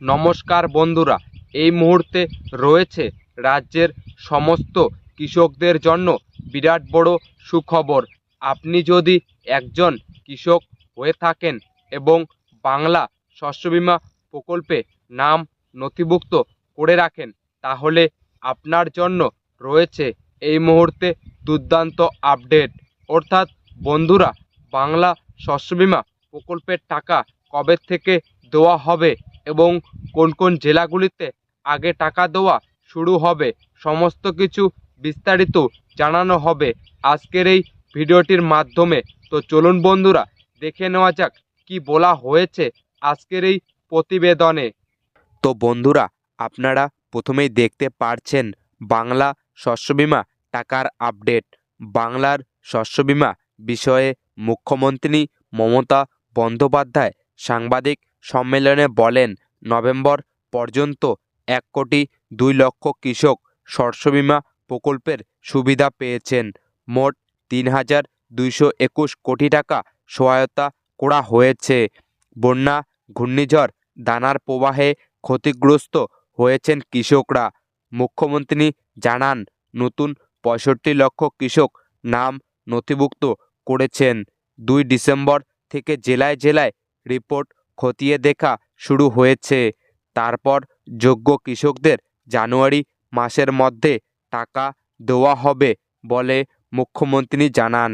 নমস্কার বন্ধুরা, এই মুহূর্তে রয়েছে রাজ্যের সমস্ত কৃষকদের জন্য বিরাট বড় সুখবর। আপনি যদি একজন কৃষক হয়ে থাকেন এবং বাংলা শস্য বীমা প্রকল্পে নাম নথিভুক্ত করে রাখেন, তাহলে আপনার জন্য রয়েছে এই মুহূর্তে দুর্দান্ত আপডেট। অর্থাৎ বন্ধুরা, বাংলা শস্য বীমা প্রকল্পের টাকা কবে থেকে দেওয়া হবে এবং কোন কোন জেলাগুলিতে আগে টাকা দেওয়া শুরু হবে সমস্ত কিছু বিস্তারিত জানানো হবে আজকের এই ভিডিওটির মাধ্যমে। তো চলুন বন্ধুরা, দেখে নেওয়া যাক কি বলা হয়েছে আজকের এই প্রতিবেদনে। তো বন্ধুরা, আপনারা প্রথমেই দেখতে পারছেন বাংলা শস্য বিমা টাকার আপডেট। বাংলার শস্য বিমা বিষয়ে মুখ্যমন্ত্রী মমতা বন্দ্যোপাধ্যায় সাংবাদিক সম্মেলনে বলেন, নভেম্বর পর্যন্ত এক কোটি দুই লক্ষ কৃষক শস্য বীমা প্রকল্পের সুবিধা পেয়েছেন। মোট তিন হাজার দুইশো একুশ কোটি টাকা সহায়তা করা হয়েছে। বন্যা, ঘূর্ণিঝড়, দানার প্রবাহে ক্ষতিগ্রস্ত হয়েছেন কৃষকরা। মুখ্যমন্ত্রী জানান, নতুন পঁয়ষট্টি লক্ষ কৃষক নাম নথিভুক্ত করেছেন। দুই ডিসেম্বর থেকে জেলায় জেলায় রিপোর্ট খতিয়ে দেখা শুরু হয়েছে। তারপর যোগ্য কৃষকদের জানুয়ারি মাসের মধ্যে টাকা দেওয়া হবে বলে মুখ্যমন্ত্রী জানান।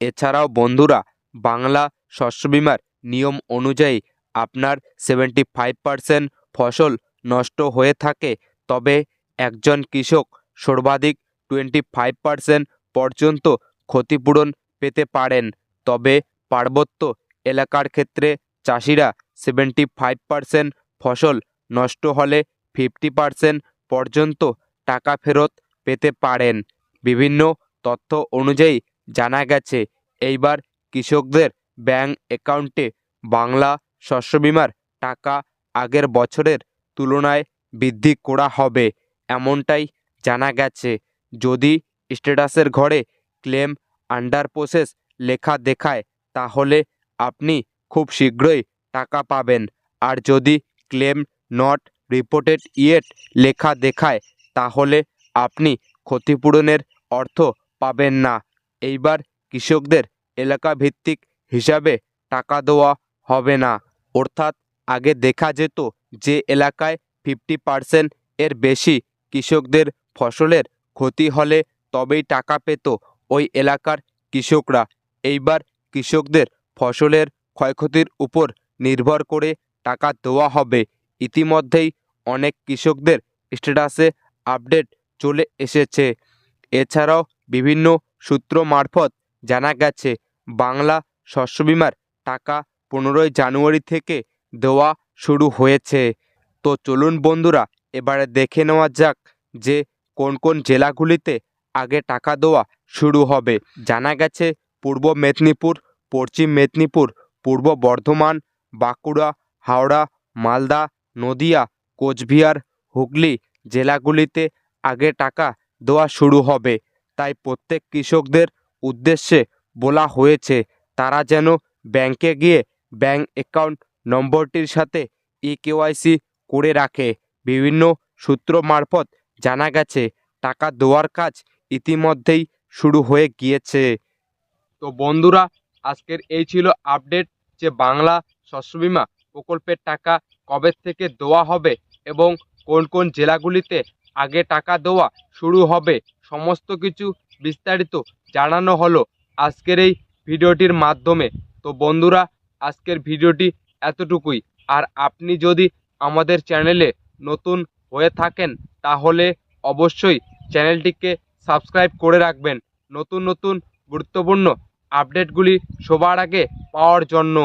এছাড়াও বন্ধুরা, বাংলা শস্য বীমার নিয়ম অনুযায়ী আপনার সেভেন্টি ফাইভ পারসেন্ট ফসল নষ্ট হয়ে থাকে, তবে একজন কৃষক সর্বাধিক টোয়েন্টি ফাইভ পারসেন্ট পর্যন্ত ক্ষতিপূরণ পেতে পারেন। তবে পার্বত্য এলাকার ক্ষেত্রে চাষিরা সেভেন্টি ফাইভ পারসেন্ট ফসল নষ্ট হলে ফিফটি পারসেন্ট পর্যন্ত টাকা ফেরত পেতে পারেন। বিভিন্ন তথ্য অনুযায়ী জানা গেছে, এইবার কৃষকদের ব্যাংক অ্যাকাউন্টে বাংলা শস্য বীমার টাকা আগের বছরের তুলনায় বৃদ্ধি করা হবে, এমনটাই জানা গেছে। যদি স্ট্যাটাসের ঘরে ক্লেম আন্ডার প্রসেস লেখা দেখায়, তাহলে আপনি খুব শীঘ্রই টাকা পাবেন। আর যদি ক্লেম নট রিপোর্টেড ইয়েট লেখা দেখায়, তাহলে আপনি ক্ষতিপূরণের অর্থ পাবেন না। এইবার কৃষকদের এলাকা ভিত্তিক হিসাবে টাকা দেওয়া হবে না। অর্থাৎ আগে দেখা যেত যে এলাকায় ফিফটি পার্সেন্ট এর বেশি কৃষকদের ফসলের ক্ষতি হলে তবেই টাকা পেত ওই এলাকার কৃষকরা। এইবার কৃষকদের ফসলের ক্ষয়ক্ষতির উপর নির্ভর করে টাকা দেওয়া হবে। ইতিমধ্যেই অনেক কৃষকদের স্ট্যাটাসে আপডেট চলে এসেছে। এছাড়াও বিভিন্ন সূত্র মারফত জানা গেছে, বাংলা শস্য বীমার টাকা পনেরোই জানুয়ারি থেকে দেওয়া শুরু হয়েছে। তো চলুন বন্ধুরা, এবারে দেখে নেওয়া যাক যে কোন কোন জেলাগুলিতে আগে টাকা দেওয়া শুরু হবে। জানা গেছে, পূর্ব মেদিনীপুর, পশ্চিম মেদিনীপুর পূর্ব বর্ধমান, বাঁকুড়া, হাওড়া, মালদা, নদিয়া, কোচবিহার, হুগলি জেলাগুলিতে আগে টাকা দেওয়া শুরু হবে। তাই প্রত্যেক কৃষকদের উদ্দেশ্যে বলা হয়েছে, তারা যেন ব্যাংকে গিয়ে ব্যাংক অ্যাকাউন্ট নম্বরটির সাথে ই কেওয়াইসি করে রাখে। বিভিন্ন সূত্র মারফত জানা গেছে, টাকা দেওয়ার কাজ ইতিমধ্যেই শুরু হয়ে গিয়েছে। তো বন্ধুরা আজকের এই ছিল আপডেট যে বাংলা শস্য বীমা প্রকল্পের টাকা কবে থেকে দেওয়া হবে এবং কোন কোন জেলাগুলিতে আগে টাকা দেওয়া শুরু হবে সমস্ত কিছু বিস্তারিত জানানো হলো আজকের এই ভিডিওটির মাধ্যমে। তো বন্ধুরা, আজকের ভিডিওটি এতটুকুই। আর আপনি যদি আমাদের চ্যানেলে নতুন হয়ে থাকেন, তাহলে অবশ্যই চ্যানেলটিকে সাবস্ক্রাইব করে রাখবেন। নতুন নতুন গুরুত্বপূর্ণ আপডেটগুলি সবার আগে পাওয়ার জন্য।